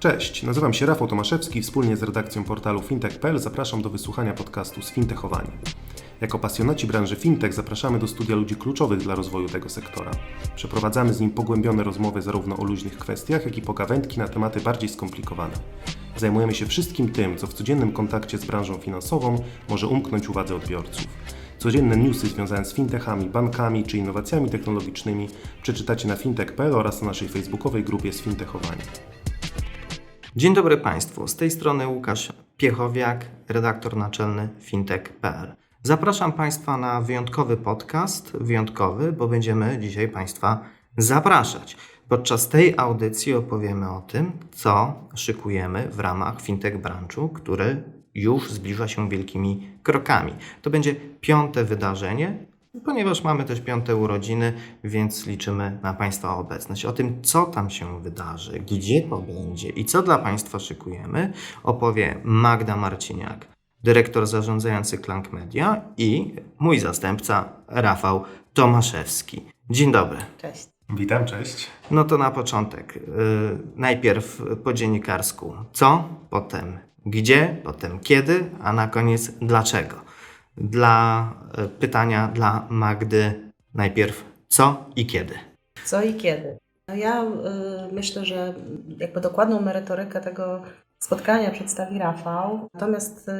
Cześć, nazywam się Rafał Tomaszewski i wspólnie z redakcją portalu fintech.pl zapraszam do wysłuchania podcastu Sfintechowani. Jako pasjonaci branży fintech zapraszamy do studia ludzi kluczowych dla rozwoju tego sektora. Przeprowadzamy z nim pogłębione rozmowy zarówno o luźnych kwestiach, jak i pogawędki na tematy bardziej skomplikowane. Zajmujemy się wszystkim tym, co w codziennym kontakcie z branżą finansową może umknąć uwadze odbiorców. Codzienne newsy związane z fintechami, bankami czy innowacjami technologicznymi przeczytacie na fintech.pl oraz na naszej facebookowej grupie Sfintechowani. Dzień dobry Państwu, z tej strony Łukasz Piechowiak, redaktor naczelny fintech.pl. Zapraszam Państwa na wyjątkowy podcast, wyjątkowy, bo będziemy dzisiaj Państwa zapraszać. Podczas tej audycji opowiemy o tym, co szykujemy w ramach fintech branchu, który już zbliża się wielkimi krokami. To będzie piąte wydarzenie, ponieważ mamy też piąte urodziny, więc liczymy na Państwa obecność. O tym, co tam się wydarzy, gdzie to będzie i co dla Państwa szykujemy, opowie Magda Marciniak, dyrektor zarządzający Klank Media i mój zastępca Rafał Tomaszewski. Dzień dobry. Cześć. Witam, cześć. No to na początek. Yy, najpierw po dziennikarsku. Co, potem gdzie, potem kiedy, a na koniec dlaczego. Dla y, pytania dla Magdy najpierw co i kiedy. Co i kiedy? No ja y, myślę, że jakby dokładną merytorykę tego spotkania przedstawi Rafał. Natomiast y,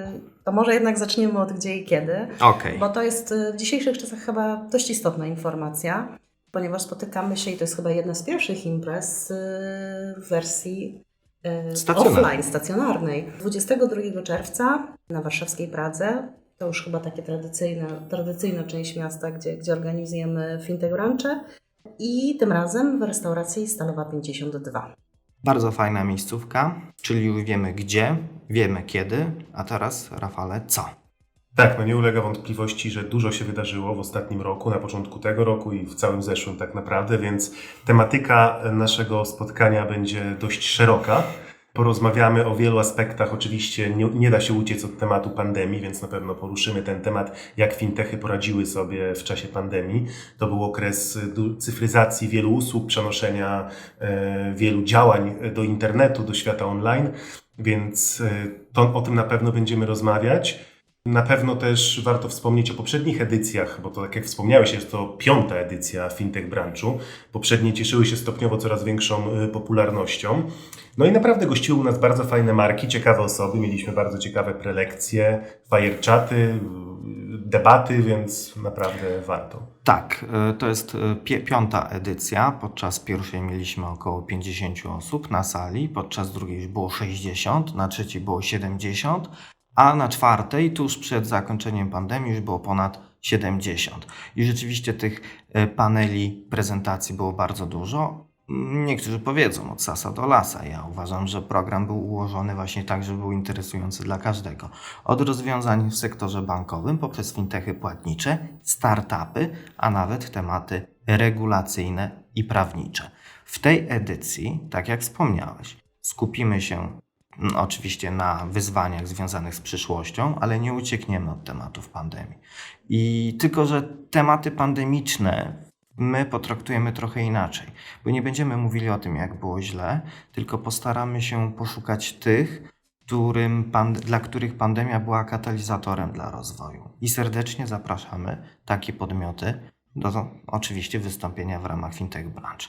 to może jednak zaczniemy od gdzie i kiedy, Okej. bo to jest y, w dzisiejszych czasach chyba dość istotna informacja, ponieważ spotykamy się i to jest chyba jedna z pierwszych imprez y, w wersji y, Stacjonarnej. offline, stacjonarnej. 22 czerwca na warszawskiej Pradze. To już chyba takie tradycyjne, tradycyjna część miasta, gdzie, gdzie organizujemy fintech. I tym razem w restauracji Stalowa 52. Bardzo fajna miejscówka, czyli już wiemy gdzie, wiemy kiedy, a teraz Rafale co? Tak, no nie ulega wątpliwości, że dużo się wydarzyło w ostatnim roku, na początku tego roku i w całym zeszłym tak naprawdę, więc tematyka naszego spotkania będzie dość szeroka. Porozmawiamy o wielu aspektach. Oczywiście nie, nie da się uciec od tematu pandemii, więc na pewno poruszymy ten temat, jak fintechy poradziły sobie w czasie pandemii. To był okres du- cyfryzacji wielu usług, przenoszenia e, wielu działań do internetu, do świata online, więc e, to, o tym na pewno będziemy rozmawiać. Na pewno też warto wspomnieć o poprzednich edycjach, bo to tak jak wspomniałeś, jest to piąta edycja Fintech Branchu. Poprzednie cieszyły się stopniowo coraz większą y, popularnością. No i naprawdę gościły u nas bardzo fajne marki, ciekawe osoby. Mieliśmy bardzo ciekawe prelekcje, firechaty, y, debaty, więc naprawdę warto. Tak, y, to jest pi- piąta edycja. Podczas pierwszej mieliśmy około 50 osób na sali, podczas drugiej już było 60, na trzeciej było 70, a na czwartej, tuż przed zakończeniem pandemii, już było ponad 70. I rzeczywiście tych y, paneli, prezentacji było bardzo dużo. Niektórzy powiedzą od sasa do lasa. Ja uważam, że program był ułożony właśnie tak, żeby był interesujący dla każdego. Od rozwiązań w sektorze bankowym poprzez fintechy płatnicze, startupy, a nawet tematy regulacyjne i prawnicze. W tej edycji, tak jak wspomniałeś, skupimy się mm, oczywiście na wyzwaniach związanych z przyszłością, ale nie uciekniemy od tematów pandemii. I tylko, że tematy pandemiczne my potraktujemy trochę inaczej, bo nie będziemy mówili o tym, jak było źle, tylko postaramy się poszukać tych, którym dla których pandemia była katalizatorem dla rozwoju. I serdecznie zapraszamy takie podmioty do oczywiście wystąpienia w ramach Fintech Branch.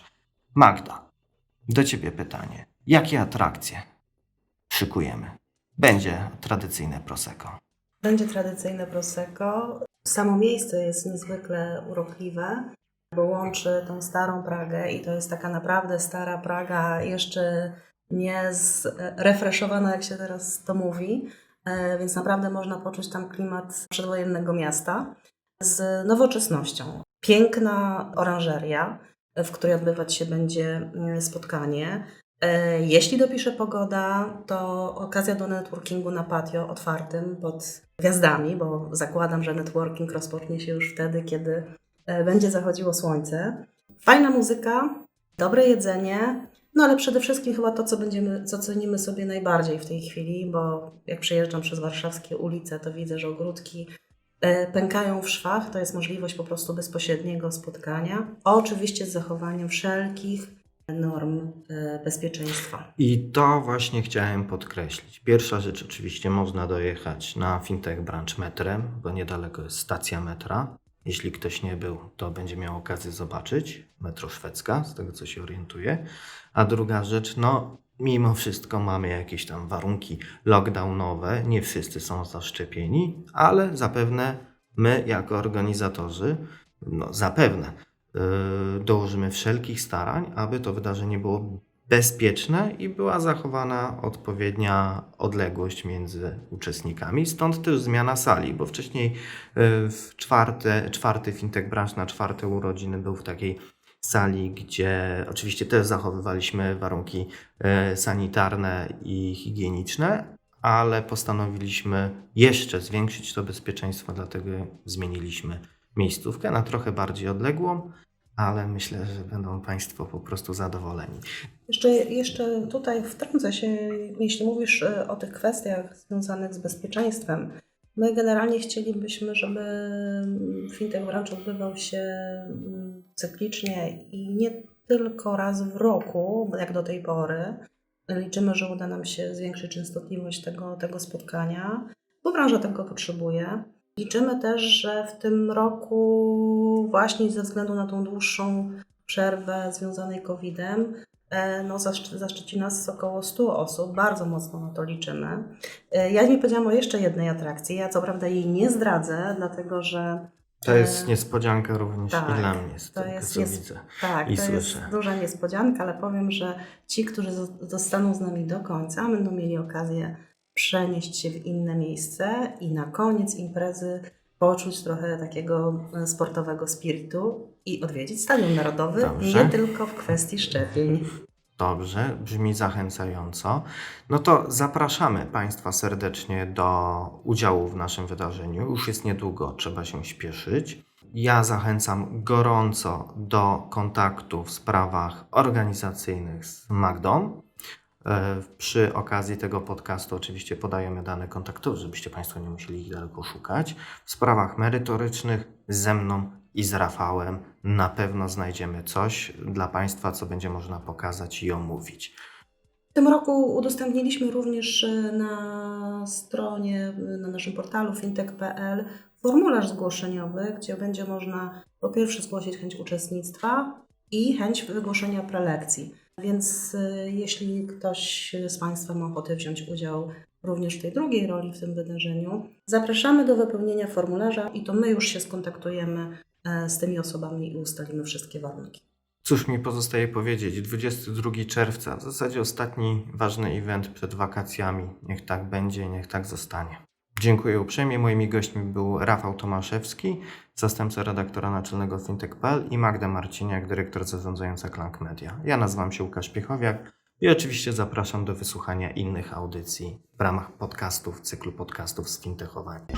Magda, do Ciebie pytanie. Jakie atrakcje szykujemy? Będzie tradycyjne Prosecco. Będzie tradycyjne Prosecco. Samo miejsce jest niezwykle urokliwe, bo łączy tą starą Pragę i to jest taka naprawdę stara Praga, jeszcze nie zrefreszowana, jak się teraz to mówi, E, więc naprawdę można poczuć tam klimat przedwojennego miasta z nowoczesnością. Piękna oranżeria, w której odbywać się będzie mm, spotkanie. E, Jeśli dopisze pogoda, to okazja do networkingu na patio otwartym pod gwiazdami, bo zakładam, że networking rozpocznie się już wtedy, kiedy e, będzie zachodziło słońce. Fajna muzyka, dobre jedzenie, no ale przede wszystkim chyba to, co, będziemy, co cenimy sobie najbardziej w tej chwili, bo jak przejeżdżam przez warszawskie ulice, to widzę, że ogródki e, pękają w szwach. To jest możliwość po prostu bezpośredniego spotkania. Oczywiście z zachowaniem wszelkich norm e, bezpieczeństwa. I to właśnie chciałem podkreślić. Pierwsza rzecz, oczywiście można dojechać na Fintech Branch metrem, bo niedaleko jest stacja metra. Jeśli ktoś nie był, to będzie miał okazję zobaczyć. Metro szwedzka, z tego co się orientuję. A druga rzecz, no mimo wszystko mamy jakieś tam warunki lockdownowe. Nie wszyscy są zaszczepieni, ale zapewne my jako organizatorzy, no zapewne dołożymy wszelkich starań, aby to wydarzenie było bezpieczne i była zachowana odpowiednia odległość między uczestnikami. Stąd też zmiana sali, bo wcześniej y, w czwarte, czwarty Fintech Branch na czwarte urodziny był w takiej sali, gdzie oczywiście też zachowywaliśmy warunki y, sanitarne i higieniczne, ale postanowiliśmy jeszcze zwiększyć to bezpieczeństwo, dlatego zmieniliśmy miejscówkę na trochę bardziej odległą, ale myślę, że będą Państwo po prostu zadowoleni. Jeszcze, jeszcze tutaj wtrącę się, jeśli mówisz e, o tych kwestiach związanych z bezpieczeństwem. My generalnie chcielibyśmy, żeby mm, Fintech Branch odbywał się mm, cyklicznie i nie tylko raz w roku, jak do tej pory. Liczymy, że uda nam się zwiększyć częstotliwość tego, tego spotkania, bo branża tego potrzebuje. Liczymy też, że w tym roku właśnie ze względu na tą dłuższą przerwę związanej COVID-em, e, no zaszczy- zaszczyci nas około 100 osób, bardzo mocno na to liczymy. E, Ja nie powiedziałam o jeszcze jednej atrakcji, ja co prawda jej nie zdradzę, dlatego że To jest e, niespodzianka również tak, i dla mnie, z to tego jest co nies- widzę. tak, i to słyszę. jest duża niespodzianka, ale powiem, że ci, którzy zo- zostaną z nami do końca, będą mieli okazję przenieść się w inne miejsce i na koniec imprezy poczuć trochę takiego e, sportowego spiritu i odwiedzić Stadion Narodowy, Dobrze. nie tylko w kwestii szczepień. Dobrze, brzmi zachęcająco. No to zapraszamy Państwa serdecznie do udziału w naszym wydarzeniu. Już jest niedługo, trzeba się śpieszyć. Ja zachęcam gorąco do kontaktu w sprawach organizacyjnych z Magdą. E, Przy okazji tego podcastu oczywiście podajemy dane kontaktów, żebyście Państwo nie musieli ich daleko szukać. W sprawach merytorycznych ze mną i z Rafałem na pewno znajdziemy coś dla Państwa, co będzie można pokazać i omówić. W tym roku udostępniliśmy również e, na stronie, na naszym portalu fintech.pl formularz zgłoszeniowy, gdzie będzie można po pierwsze zgłosić chęć uczestnictwa i chęć wygłoszenia prelekcji. Więc e, jeśli ktoś z Państwa ma ochotę wziąć udział również w tej drugiej roli w tym wydarzeniu, zapraszamy do wypełnienia formularza i to my już się skontaktujemy e, z tymi osobami i ustalimy wszystkie warunki. Cóż mi pozostaje powiedzieć? 22 czerwca, w zasadzie ostatni ważny event przed wakacjami. Niech tak będzie, niech tak zostanie. Dziękuję uprzejmie. Moimi gośćmi był Rafał Tomaszewski, zastępca redaktora naczelnego fintech.pl i Magda Marciniak, dyrektor zarządzająca Klank Media. Ja nazywam się Łukasz Piechowiak i oczywiście zapraszam do wysłuchania innych audycji w ramach podcastów, cyklu podcastów z fintechowaniem.